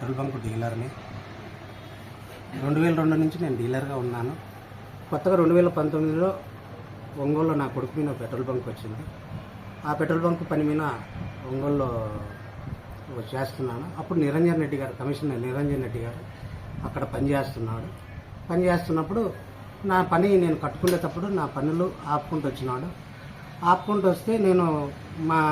Petrol bunk డీలర్ని. రెండు వేల రెండు నుంచి నేను డీలర్గా ఉన్నాను. కొత్తగా రెండు వేల పంతొమ్మిదిలో ఒంగోలులో నా కొడుకు మీద పెట్రోల్ బంక్ వచ్చింది. ఆ పెట్రోల్ బంక్ పని మీద ఒంగోలులో చేస్తున్నాను. అప్పుడు నిరంజన్ రెడ్డి గారు కమిషనర్ నిరంజన్ రెడ్డి గారు అక్కడ పనిచేస్తున్నాడు పనిచేస్తున్నప్పుడు నా పని నేను కట్టుకునేటప్పుడు నా పనులు ఆపుకుంటూ వచ్చినాడు. ఆపుకుంటూ వస్తే నేను మా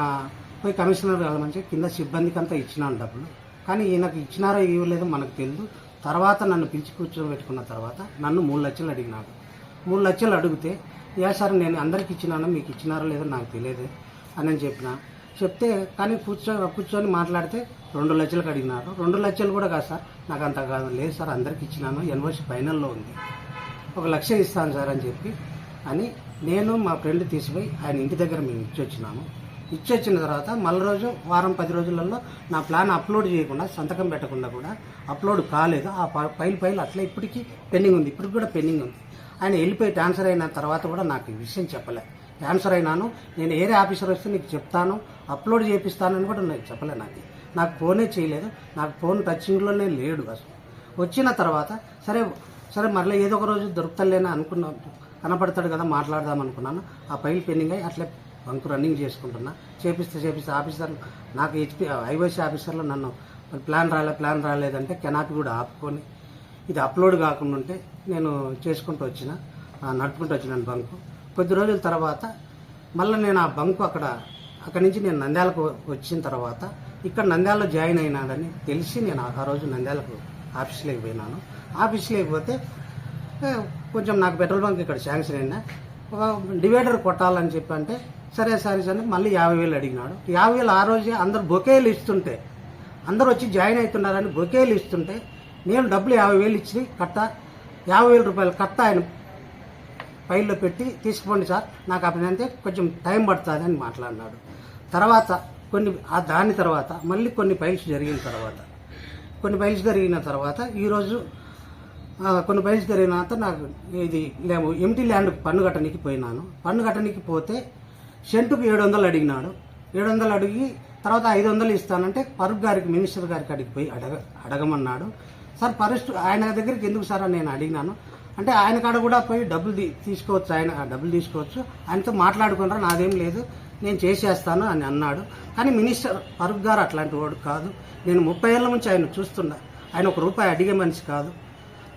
పోయి కమిషనర్ వెళ్ళమని మంచి కింద సిబ్బందికి అంతా ఇచ్చినాను డబ్బులు. కానీ ఈయనకు ఇచ్చినారో ఇవ్వలేదో మనకు తెలియదు. తర్వాత నన్ను పిలిచి కూర్చోబెట్టుకున్న తర్వాత నన్ను మూడు లక్షలు అడిగినాడు. మూడు లక్షలు అడిగితే యా సార్ నేను అందరికి ఇచ్చినాను మీకు ఇచ్చినారో లేదో నాకు తెలియదు అని చెప్పిన. చెప్తే కానీ కూర్చో కూర్చొని మాట్లాడితే రెండు లక్షలకు అడిగినారు. రెండు లక్షలు కూడా కాదు సార్ నాకు అంత కాదు. లేదు సార్ అందరికి ఇచ్చినాను ఎన్వర్సి ఫైనల్లో ఉంది. ఒక లక్ష ఇస్తాను సార్ అని చెప్పి అని నేను మా ఫ్రెండ్ తీసిపోయి ఆయన ఇంటి దగ్గర మేము ఇచ్చొచ్చినాము. ఇచ్చొచ్చిన తర్వాత మళ్ళీ రోజు వారం పది రోజులలో నా ప్లాన్ అప్లోడ్ చేయకుండా సంతకం పెట్టకుండా కూడా అప్లోడ్ కాలేదు. ఆ ప- ఫైల్ ఫైల్ అట్లా ఇప్పటికీ పెండింగ్ ఉంది. ఇప్పటికి కూడా పెండింగ్ ఉంది. ఆయన వెళ్ళిపోయి ట్రాన్స్ఫర్ అయిన తర్వాత కూడా నాకు ఈ విషయం చెప్పలే. ట్రాన్స్ఫర్ అయినాను. నేను ఏరే ఆఫీసర్ వస్తే నీకు చెప్తాను. అప్లోడ్ చేపిస్తానని కూడా నేను చెప్పలే నాకు. నాకు ఫోనే చేయలేదు. నాకు ఫోన్ టచింగ్లోనే లేడు అసలు. వచ్చిన తర్వాత సరే సరే మరలా ఏదో ఒక రోజు దొరుకుతలేనా అనుకున్నాను కనపడతాడు కదా మాట్లాడదాం అనుకున్నాను. ఆ ఫైల్ పెండింగ్ అయ్యి అట్లే బంక్ రన్నింగ్ చేసుకుంటున్నా. చేపిస్తే చేపిస్తే ఆఫీసర్ నాకు హెచ్పి ఐవైసీ ఆఫీసర్లో నన్ను ప్లాన్ రాలే ప్లాన్ రాలేదంటే కెనాపి కూడా ఆపుకొని ఇది అప్లోడ్ కాకుండా ఉంటే నేను చేసుకుంటూ వచ్చిన నడుపుకుంటూ వచ్చినాను బంకు. కొద్ది రోజుల తర్వాత మళ్ళీ నేను ఆ బంకు అక్కడ అక్కడి నుంచి నేను నంద్యాలకు వచ్చిన తర్వాత ఇక్కడ నంద్యాలలో జాయిన్ అయినాడని తెలిసి నేను ఆ- రోజు నంద్యాలకు ఆఫీస్లోకి పోయినాను. ఆఫీస్లోకి పోతే కొంచెం నాకు పెట్రోల్ బంక్ ఇక్కడ శాంక్షన్ అయినా ఒక డివైడర్ కొట్టాలని చెప్పి అంటే సరే సరే సరే మళ్ళీ యాభై వేలు అడిగినాడు. యాభై వేలు ఆ రోజే అందరు బొకేలు ఇస్తుంటే అందరూ వచ్చి జాయిన్ అవుతున్నారని బొకేలు ఇస్తుంటే నేను డబ్బులు యాభై వేలు ఇచ్చి కట్ట. యాభై వేల రూపాయలు కట్ట ఆయన ఫైల్లో పెట్టి తీసుకోండి సార్ నాకు అప్పుడంటే కొంచెం టైం పడుతుంది అని మాట్లాడినాడు. తర్వాత కొన్ని ఆ దాని తర్వాత మళ్ళీ కొన్ని ఫైల్స్ జరిగిన తర్వాత కొన్ని ఫైల్స్ జరిగిన తర్వాత ఈరోజు కొన్ని ఫైల్స్ జరిగిన తర్వాత నాకు ఇది లేము ఎంటీ ల్యాండ్ పన్ను కట్టడానికి పోయినాను. పన్ను కట్టడానికి పోతే సెంటుకు ఏడు వందలు అడిగినాడు. ఏడు వందలు అడిగి తర్వాత ఐదు వందలు ఇస్తానంటే పరుగు గారికి మినిస్టర్ గారికి అడిగి పోయి అడగ అడగమన్నాడు. సార్ పరిస్థితి ఆయన దగ్గరికి ఎందుకు సార్ అని నేను అడిగినాను. అంటే ఆయన కాడ కూడా పోయి డబ్బులు తీసుకోవచ్చు ఆయన ఆ డబ్బులు తీసుకోవచ్చు. ఆయనతో మాట్లాడుకున్నారు నాదేం లేదు నేను చేసేస్తాను అని అన్నాడు. కానీ మినిస్టర్ ఫరూక్ గారు అట్లాంటి వాడు కాదు. నేను ముప్పై ఏళ్ళ నుంచి ఆయన చూస్తున్నా. ఆయన ఒక రూపాయి అడిగే మనిషి కాదు.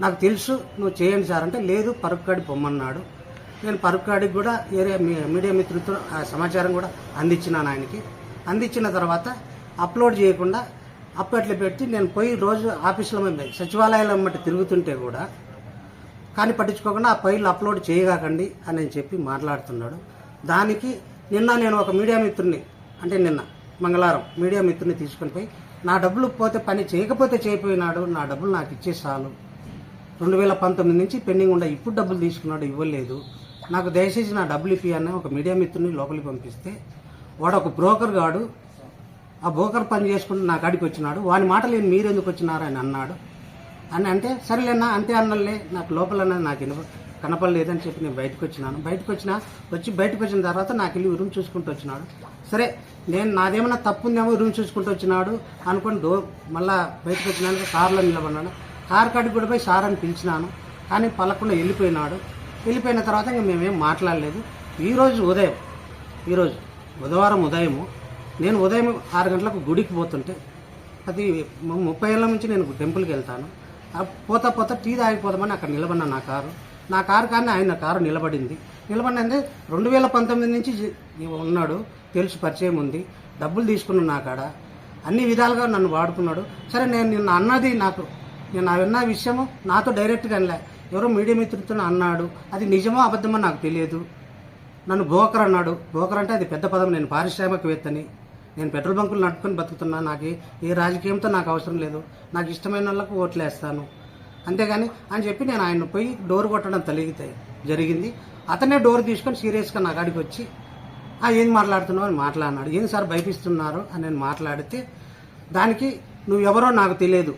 నాకు తెలుసు నువ్వు చేయండి సార్ అంటే లేదు పరుక్కాడి పొమ్మన్నాడు. నేను పరుక్కాడికి కూడా ఏరియా మీ- మీడియా మిత్రులతో సమాచారం కూడా అందించినాను ఆయనకి. అందించిన తర్వాత అప్లోడ్ చేయకుండా అప్పట్లో పెట్టి నేను పోయి రోజు ఆఫీసులో మేము సచివాలయాల మట్టి తిరుగుతుంటే కూడా కానీ పట్టించుకోకుండా ఆ ఫైల్ అప్లోడ్ చేయగాకండి అని చెప్పి మాట్లాడుతున్నాడు. దానికి నిన్న నేను ఒక మీడియా మిత్రుని అంటే నిన్న మంగళవారం మీడియా మిత్రుని తీసుకొని పోయి నా డబ్బులు పోతే పని చేయకపోతే చేయపోయినాడు నా డబ్బులు నాకు ఇచ్చే చాలు రెండు వేల పంతొమ్మిది నుంచి పెండింగ్ ఉండే ఇప్పుడు డబ్బులు తీసుకున్నాడు ఇవ్వలేదు. నాకు దయచేసి నా డబ్బులు ఇప్పి అని ఒక మీడియా మిత్రుని లోపలికి పంపిస్తే వాడు ఒక బ్రోకర్ గాడు. ఆ బ్రోకర్ పని చేసుకుంటూ నా కాడికి వచ్చినాడు. వాని మాటలు ఏం మీరెందుకు వచ్చినారు అని అన్నాడు. అని అంటే సరేలేనా అంతే అన్నలే నాకు లోపల నాకు వినప కనపడలేదని చెప్పి నేను బయటకు వచ్చినాను. బయటకు వచ్చిన వచ్చి బయటకు వచ్చిన తర్వాత నాకు వెళ్ళి రూమ్ చూసుకుంటూ వచ్చినాడు. సరే నేను నాదేమన్నా తప్పు ఉందేమో రూమ్ చూసుకుంటూ వచ్చినాడు అనుకొని డో మళ్ళా బయటకు వచ్చినాక కార్లో నిలబడినాడు కార్ కాడికి కూడా పోయి సార్ అని పిలిచినాను. కానీ పలకుండా వెళ్ళిపోయినాడు. వెళ్ళిపోయిన తర్వాత ఇంకా మేమేం మాట్లాడలేదు. ఈరోజు ఉదయం ఈరోజు బుధవారం ఉదయము నేను ఉదయం ఆరు గంటలకు గుడికి పోతుంటే అది ముప్పై ఏళ్ళ నుంచి నేను టెంపుల్కి వెళ్తాను. ఆ పోతా పోతా టీ తాగిపోదామని అక్కడ నిలబడిన నా కారు. నా కారు కానీ ఆయన కారు నిలబడింది. నిలబడింది రెండు వేల పంతొమ్మిది నుంచి ఉన్నాడు తెలుసు పరిచయం ఉంది. డబ్బులు తీసుకున్నాడు నా కాడ. అన్ని విధాలుగా నన్ను వాడుకున్నాడు. సరే నేను నిన్న అన్నది నాకు నేను విన్న విషయము నాతో డైరెక్ట్గా అనలే. ఎవరో మీడియా మిత్రులతో అన్నాడు. అది నిజమో అబద్ధమో నాకు తెలియదు. నన్ను బోకర్ అన్నాడు. బోకర్ అంటే అది పెద్ద పదం. నేను పారిశ్రామికవేత్తని. నేను పెట్రోల్ బంకులు నడుపుకొని బతుకుతున్నా. నాకు ఏ- రాజకీయంతో నాకు అవసరం లేదు. నాకు ఇష్టమైన వాళ్ళకు ఓట్లు వేస్తాను అంతేగాని అని చెప్పి నేను ఆయన పోయి డోర్ కొట్టడం తలిగితే జరిగింది. అతనే డోర్ తీసుకొని సీరియస్గా నా కాడికి వచ్చి ఏం మాట్లాడుతున్నావు? అని మాట్లాడినాడు. ఏం సార్ భయపిస్తున్నారు? అని నేను మాట్లాడితే దానికి నువ్వు ఎవరో నాకు తెలియదు.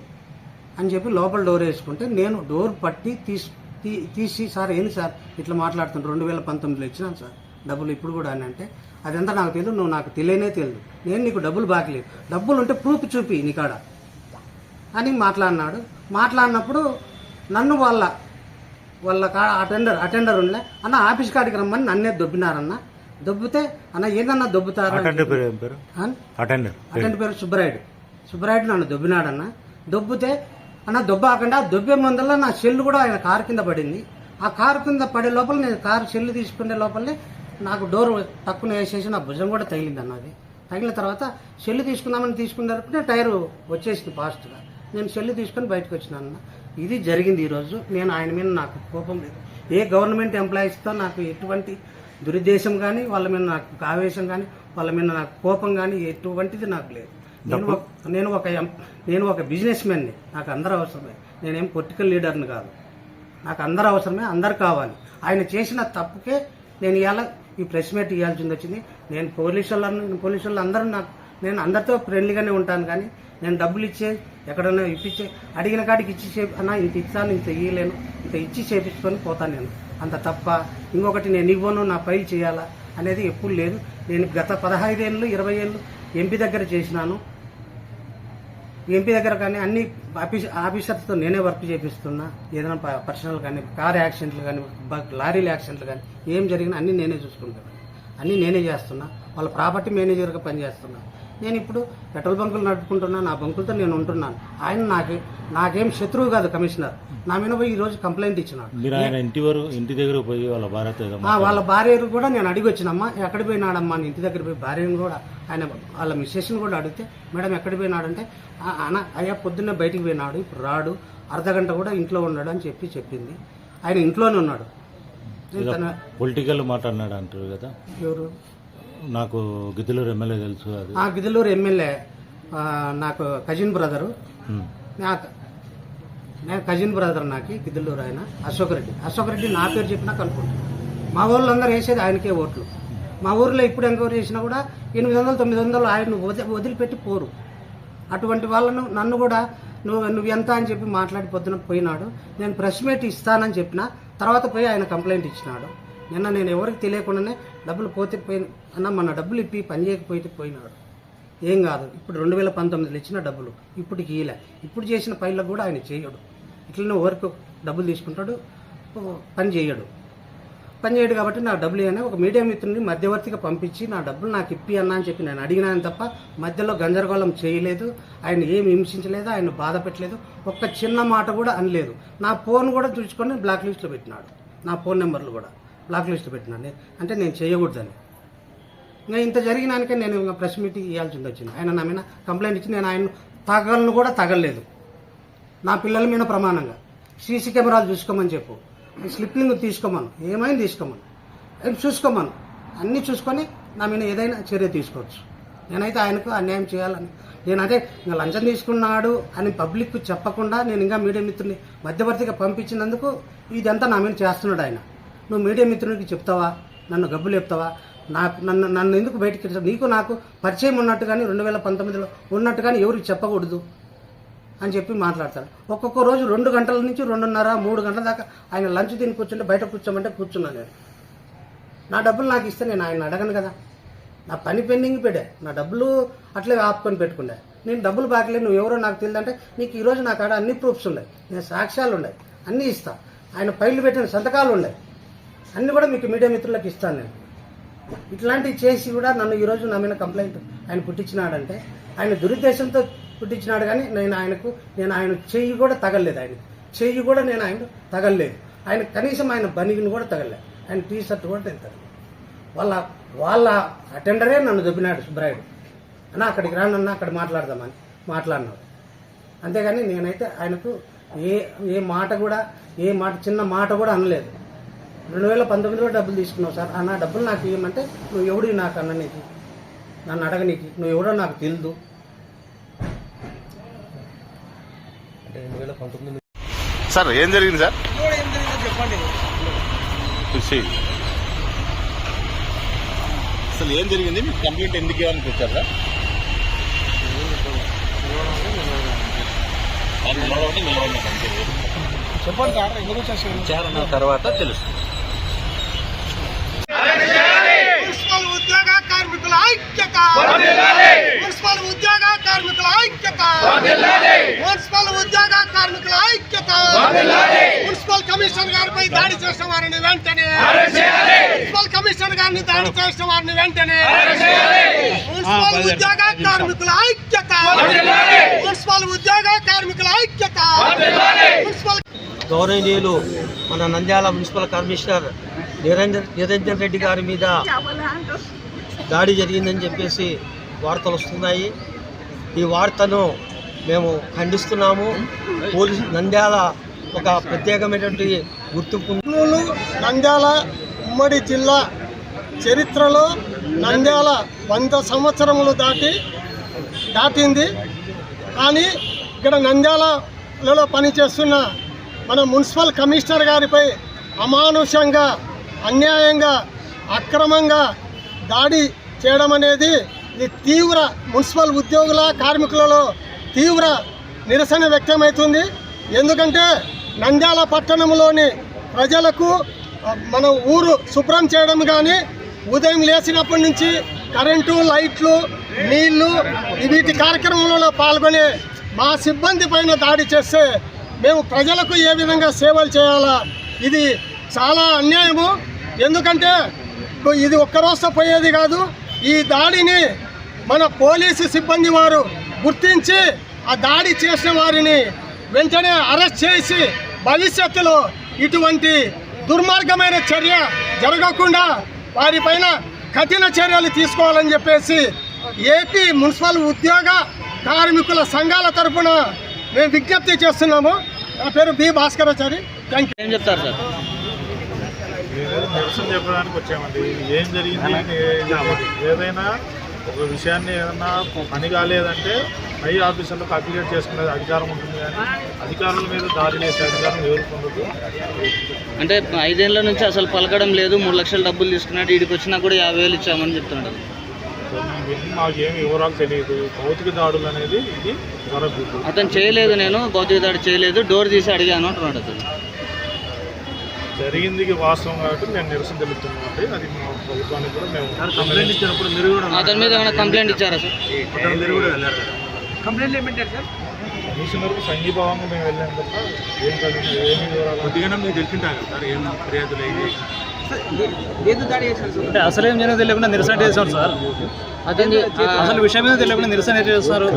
అని చెప్పి లోపల డోర్ వేసుకుంటే నేను డోర్ పట్టి తీసి తీసి సార్ ఏంది సార్ ఇట్లా మాట్లాడుతున్నాను రెండు వేల పంతొమ్మిదిలో ఇచ్చినాను సార్. డబ్బులు ఇప్పుడు కూడా అని అంటే అదంతా నాకు తెలియదు నువ్వు నాకు తెలియనే తెలియదు నేను నీకు డబ్బులు బాకలేదు. డబ్బులు ఉంటే ప్రూఫ్ చూపి నీకాడ అని మాట్లాడినాడు. మాట్లాడినప్పుడు నన్ను వాళ్ళ వాళ్ళ కా అటెండర్ అటెండర్ ఉండలే అన్న ఆఫీస్ కాడికి రమ్మని నన్నే దొబ్బినారన్న. దొబ్బితే అన్న ఏదన్నా దొబ్బుతారా? అటెండర్ పేరు సుబ్బరాయుడు. సుబ్బరాయుడు నన్ను దొబ్బినాడన్న. దొబ్బితే అన్న దొబ్బాకుండా దొబ్బే ముందల్ల నా సెల్లు కూడా ఆయన కారు కింద పడింది. ఆ కారు కింద పడే లోపల నేను కారు సెల్లు తీసుకునే లోపలనే నాకు డోర్ తక్కువ వేసేసి నా భుజం కూడా తగిలింది అన్నది తగిలిన తర్వాత సెల్లు తీసుకుందామని తీసుకున్నప్పుడు టైరు వచ్చేసింది ఫాస్ట్గా నేను సెల్లు తీసుకొని బయటకు వచ్చినాను అన్న. ఇది జరిగింది ఈరోజు. నేను ఆయన మీద నాకు కోపం లేదు. ఏ గవర్నమెంట్ ఎంప్లాయీస్తో నాకు ఎటువంటి దురుద్దేశం కానీ వాళ్ళ మీద నాకు ఆవేశం కానీ వాళ్ళ మీద నాకు కోపం కానీ ఎటువంటిది నాకు లేదు. నేను ఒక నేను ఒక నేను ఒక బిజినెస్ మ్యాన్ని నాకు అందరూ అవసరమే. నేనేం పొలిటికల్ లీడర్ని కాదు. నాకు అందరూ అవసరమే అందరు కావాలి. ఆయన చేసిన తప్పుకే నేను ఇవాళ ఈ ప్రెస్ మీట్ ఇవ్వాల్సింది వచ్చింది. నేను పోలీసు వాళ్ళను పోలీసు వాళ్ళు అందరూ నాకు నేను అందరితో ఫ్రెండ్లీగానే ఉంటాను కానీ నేను డబ్బులు ఇచ్చే ఎక్కడైనా ఇప్పించే అడిగిన కాడికి ఇచ్చి చే అన్న ఇంత ఇస్తాను ఇంత ఇయ్యలేను ఇంత ఇచ్చి చేపించుకొని పోతాను నేను. అంత తప్ప ఇంకొకటి నేను ఇవ్వను నా ఫైల్ చేయాలా అనేది ఎప్పుడు లేదు. నేను గత పదహైదేళ్ళు ఇరవై ఏళ్ళు ఎంపీ దగ్గర చేసినాను. ఎంపీ దగ్గర కానీ అన్ని ఆఫీస్ ఆఫీసర్స్తో నేనే వర్క్ చేపిస్తున్నా. ఏదైనా పర్సనల్ కానీ కార్ యాక్సిడెంట్లు కానీ బ- లారీల యాక్సిడెంట్లు కానీ ఏం జరిగినా అన్నీ నేనే చూసుకుంటాను అన్నీ నేనే చేస్తున్నా. వాళ్ళ ప్రాపర్టీ మేనేజర్గా పనిచేస్తున్నా. నేను ఇప్పుడు పెట్రోల్ బంకులు నడుపుకుంటున్నా నా బంకులతో నేను ఉంటున్నాను. ఆయన నాకు నాకేం శత్రువు కాదు కమిషనర్. నా మీద పోయి ఈరోజు కంప్లైంట్ ఇచ్చినాడు. ఆయన ఇంటి వరకు ఇంటి దగ్గర పోయి వాళ్ళ ఆ, వాళ్ళ భార్యను కూడా నేను అడిగి వచ్చినమ్మా ఎక్కడ పోయినాడమ్మా ఇంటి దగ్గర పోయి భార్యను కూడా ఆయన వాళ్ళ మిస్సెస్ని కూడా అడిగితే మేడం ఎక్కడ పోయినాడంటే "ఆ, అన్న అయ్యా పొద్దున్నే బయటికి పోయినాడు ఇప్పుడు రాడు అర్ధ గంట కూడా ఇంట్లో ఉన్నాడు అని చెప్పి చెప్పింది. ఆయన ఇంట్లోనే ఉన్నాడు. పొలిటికల్ మాట్లాడినాడు అంటారు కదా. ఎవరు? నాకు గిద్దలూరు ఎమ్మెల్యే తెలుసు అది. ఆ గిద్దలూరు ఎమ్మెల్యే నాకు కజిన్ బ్రదరు. నాకు నేను కజిన్ బ్రదర్ నాకు గిద్దలూరు ఆయన అశోక్ రెడ్డి. అశోక్ రెడ్డి నా పేరు చెప్పినా కనుక్కుంటాను మా వాళ్ళందరూ వేసేది ఆయనకే ఓట్లు. మా ఊర్లో ఇప్పుడు ఎంక్వైరీ చేసినా కూడా ఎనిమిది వందలు తొమ్మిది వందలు ఆయన వదిలి వదిలిపెట్టి పోరు. అటువంటి వాళ్ళను నన్ను కూడా నువ్వు నువ్వు ఎంత అని చెప్పి మాట్లాడి పొద్దున పోయినాడు. నేను ప్రెస్ మీట్ ఇస్తానని చెప్పిన తర్వాత పోయి ఆయన కంప్లైంట్ ఇచ్చినాడు. నిన్న నేను ఎవరికి తెలియకుండానే డబ్బులు పోతే పోయి అన్న మన డబ్బులు ఇప్పి పని చేయకపోతే పోయినాడు. ఏం కాదు. ఇప్పుడు రెండు వేల పంతొమ్మిదిలో ఇచ్చిన డబ్బులు ఇప్పటికి ఇయలే ఇప్పుడు చేసిన పైలకు కూడా ఆయన చేయడు. ఇట్లనే వర్క్ డబ్బులు తీసుకుంటాడు పని చేయడు. పని చేయడు కాబట్టి నా డబ్బులు అయినా ఒక మీడియా మిత్రుని మధ్యవర్తిగా పంపించి నా డబ్బులు నాకు ఇప్పి అన్నా అని చెప్పి నేను అడిగినాను తప్ప మధ్యలో గందరగోళం చేయలేదు. ఆయన ఏమి హింసించలేదు ఆయన బాధ పెట్టలేదు. ఒక్క చిన్న మాట కూడా అనలేదు. నా ఫోన్ కూడా చూసుకొని బ్లాక్ లిస్ట్లో పెట్టినాడు. నా ఫోన్ నెంబర్లు కూడా. బ్లాక్ లిస్ట్ పెట్టినాను అంటే నేను చేయకూడదని. ఇంకా ఇంత జరిగినానికే నేను ఇంకా ప్రెస్ మీటింగ్ ఇవ్వాల్సింది వచ్చింది ఆయన నా మీద కంప్లైంట్ ఇచ్చి నేను ఆయన తగలను కూడా తగలలేదు నా పిల్లల మీద ప్రమాణంగా. సీసీ కెమెరాలు చూసుకోమని చెప్పు. స్లిప్లింగ్ తీసుకోమను. ఏమైనా తీసుకోమను? ఏం చూసుకోమను? అన్నీ చూసుకొని నా మీద ఏదైనా చర్య తీసుకోవచ్చు. నేనైతే ఆయనకు అన్యాయం చేయాలని. నేను ఇంకా లంచం తీసుకున్నాడు అని పబ్లిక్ చెప్పకుండా నేను ఇంకా మీడియా మిత్రుని మధ్యవర్తిగా పంపించినందుకు ఇదంతా నా మీద చేస్తున్నాడు ఆయన. నువ్వు మీడియా మిత్రునికి చెప్తావా? నన్ను గబ్బులు చెప్తావా నాకు నన్ను నన్ను ఎందుకు బయటకి నీకు నాకు పరిచయం ఉన్నట్టు కానీ రెండు వేల పంతొమ్మిదిలో ఉన్నట్టు కానీ ఎవరికి చెప్పకూడదు అని చెప్పి మాట్లాడతాడు. ఒక్కొక్క రోజు రెండు గంటల నుంచి రెండున్నర మూడు గంటల దాకా ఆయన లంచ్ తిని కూర్చుంటే బయట కూర్చోమంటే కూర్చున్నాను నేను. నా డబ్బులు నాకు ఇస్తే నేను ఆయన అడగను కదా. నా పని పెండింగ్ పెట్టే. నా డబ్బులు అట్లే ఆపుకొని పెట్టుకుండే నేను డబ్బులు బాగలేదు నువ్వు ఎవరో నాకు తెలియదంటే నీకు ఈరోజు నా కాడ అన్ని ప్రూఫ్స్ ఉన్నాయి. నేను సాక్ష్యాలు ఉన్నాయి. అన్నీ ఇస్తా. ఆయన పైలు పెట్టిన సంతకాలు ఉన్నాయి. అన్నీ కూడా మీకు మీడియా మిత్రులకు ఇస్తాను నేను. ఇట్లాంటివి చేసి కూడా నన్ను ఈరోజు నా మీద కంప్లైంట్ ఆయన పుట్టించినాడంటే ఆయన దురుద్దేశంతో పుట్టించినాడు కానీ నేను ఆయనకు నేను ఆయన చెయ్యి కూడా తగలలేదు ఆయన చెయ్యి కూడా నేను ఆయన తగలలేదు. ఆయన కనీసం ఆయన బనిగిని కూడా తగలలేదు. ఆయన టీ షర్ట్ కూడా నేను తగలేదు వాళ్ళ వాళ్ళ అటెండరే నన్ను దొబ్బినాడు సుబ్రాయుడు అన్న అక్కడికి రానన్నా అక్కడ మాట్లాడదామని మాట్లాడినాడు. అంతేగాని నేనైతే ఆయనకు ఏ ఏ మాట కూడా ఏ మాట చిన్న మాట కూడా అనలేదు. రెండు వేల పంతొమ్మిదిలో డబ్బులు తీసుకున్నావు సార్. అన్న డబ్బులు నాకు ఇవ్వమంటే నువ్వు ఎవడి నాకు అన్న నీకు? నన్ను అడగనీకి నువ్వు ఎవడో నాకు తెలియదు సార్ ఏం జరిగింది సార్? చూసి అసలు ఏం జరిగింది? మీకు కంప్లైంట్ ఎందుకు ఇవ్వడానికి వచ్చారు సార్ నిలబడినాడు అంతే. విచారణ తర్వాత తెలుస్తుంది. మున్సిపల్ ఉద్యోగ కార్మికుల ఐక్యత! మున్సిపల్ ఉద్యోగ కార్మికుల ఐక్యత! మున్సిపల్ ఉద్యోగ కార్మికుల ఐక్యత! మున్సిపల్ కమిషనర్ గారిపై దాడి చేసిన వారిని వెంటనే! మున్సిపల్ కమిషనర్ గారిని దాడి చేసిన వారిని వెంటనే! మున్సిపల్ ఉద్యోగ కార్మికుల ఐక్యత! మున్సిపల్ ఉద్యోగ కార్మికుల ఐక్యత! మున్సిపల్ గౌరవనీయులు మన నంద్యాల మున్సిపల్ కమిషనర్ నిరంజన్ నిరంజన్ రెడ్డి గారి మీద దాడి జరిగిందని చెప్పేసి వార్తలు వస్తున్నాయి. ఈ వార్తను మేము ఖండిస్తున్నాము. పోలీసు నంద్యాల ఒక ప్రత్యేకమైనటువంటి గుర్తింపు నంద్యాల ఉమ్మడి జిల్లా చరిత్రలో నంద్యాల వంద సంవత్సరములు దాటి దాటింది. కానీ ఇక్కడ నంద్యాలలో పనిచేస్తున్న మన మున్సిపల్ కమిషనర్ గారిపై అమానుషంగా అన్యాయంగా అక్రమంగా దాడి చేయడం అనేది ఇది తీవ్ర మున్సిపల్ ఉద్యోగుల కార్మికులలో తీవ్ర నిరసన వ్యక్తమవుతుంది. ఎందుకంటే నంద్యాల పట్టణంలోని ప్రజలకు మన ఊరు శుభ్రం చేయడం కానీ ఉదయం లేచినప్పటి నుంచి కరెంటు లైట్లు నీళ్ళు వీటి కార్యక్రమంలో పాల్గొనే మా సిబ్బంది పైన దాడి చేస్తే మేము ప్రజలకు ఏ విధంగా సేవలు చేయాలా? ఇది చాలా అన్యాయము. ఎందుకంటే ఇది ఒక్క రోజుతో పోయేది కాదు. ఈ దాడిని మన పోలీసు సిబ్బంది వారు గుర్తించి ఆ దాడి చేసిన వారిని వెంటనే అరెస్ట్ చేసి భవిష్యత్తులో ఇటువంటి దుర్మార్గమైన చర్య జరగకుండా వారిపైన కఠిన చర్యలు తీసుకోవాలని చెప్పేసి ఏపీ మున్సిపల్ ఉద్యోగ కార్మికుల సంఘాల తరఫున మేము విజ్ఞప్తి చేస్తున్నాము. నా పేరు బి భాస్కరాచారి. థ్యాంక్ యూ ఏం చెప్తారు సార్? నిరసన చెప్పడానికి వచ్చామండి. ఏం జరిగింది ఏదైనా ఒక విషయాన్ని ఏదైనా పని కాలేదంటే పై ఆఫీసర్లకు అప్లికేట్ చేసుకునే అధికారం ఉంటుంది కానీ అధికారుల మీద దాడి చేసే అధికారం ఎవరికి ఉండదు. అంటే ఐదేళ్ళ నుంచి అసలు పలకడం లేదు. మూడు లక్షల డబ్బులు తీసుకున్నాడు. వీడికి వచ్చినా కూడా యాభై వేలు ఇచ్చామని చెప్తున్నాడు. ఇవన్నీ మాకేం వివరాలు తెలియదు. భౌతిక దాడులు అనేది ఇది జరగదు అతను చేయలేదు నేను. భౌతిక దాడి చేయలేదు. డోర్ తీసి అడిగాను అంటున్నాడు అతను. జరిగింది వాస్తవం కాబట్టి మేము నిరసన తెలుపుతున్నాం అండి. అది మా ప్రభుత్వానికి కూడా మేము కంప్లైంట్ ఇచ్చినప్పుడు మీరు కూడా అతని మీద ఏమైనా కంప్లైంట్ ఇచ్చారా సార్? కమిషనర్కు సంఘీభావంగా మేము వెళ్ళాం తప్ప ఏం కాదు ఏమీ వివరాలు కొద్దిగా మీకు తెలిసింటారు సార్ ఏం ఫిర్యాదులు అయ్యి అంటే అసలేం జరిగిందో తెలియకుండా నిరసన చేశారు సార్. అసలు విషయం మీద తెలియకుండా నిరసన చేస్తున్నారు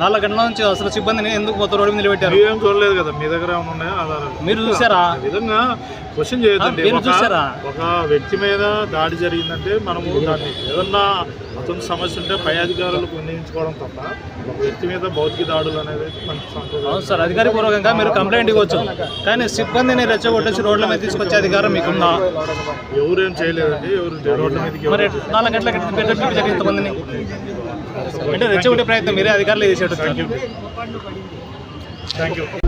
నాలుగు గంటల నుంచి అసలు సిబ్బందిని ఎందుకు మొత్తం రోడ్డు మీద నిలబెట్టారు? మీరేం చూడలేదు కదా మీ దగ్గర ఏమైనా ఉన్నాయా ఆధారాలు? మీరు చూసారా? విధంగా క్వశ్చన్ చేయొద్దండి. ఆ, మీరు చూసారా? ఒక వ్యక్తి మీద దాడి జరిగిందంటే మనము దాన్ని ఏదన్నా అతని సమస్య ఉంటే పై అధికారులకు వినియోగించుకోవడం తప్ప ఒక వ్యక్తి మీద భౌతిక దాడులు అనేది అవును సార్ అధికారపూర్వకంగా మీరు కంప్లైంట్ ఇవ్వచ్చు. కానీ సిబ్బందిని రెచ్చగొట్టేసి రోడ్ల మీద తీసుకొచ్చే అధికారం మీకుందా? ఎవరేం చేయలేదండి ఎవరు రోడ్ల మీదకి ఎవరు నాలుగు పెట్టడం జరిగింది ఇంతమందిని అంటే రెచ్చగొట్టే ప్రయత్నం మీరే అధికారులు చేసేటట్టు. Thank you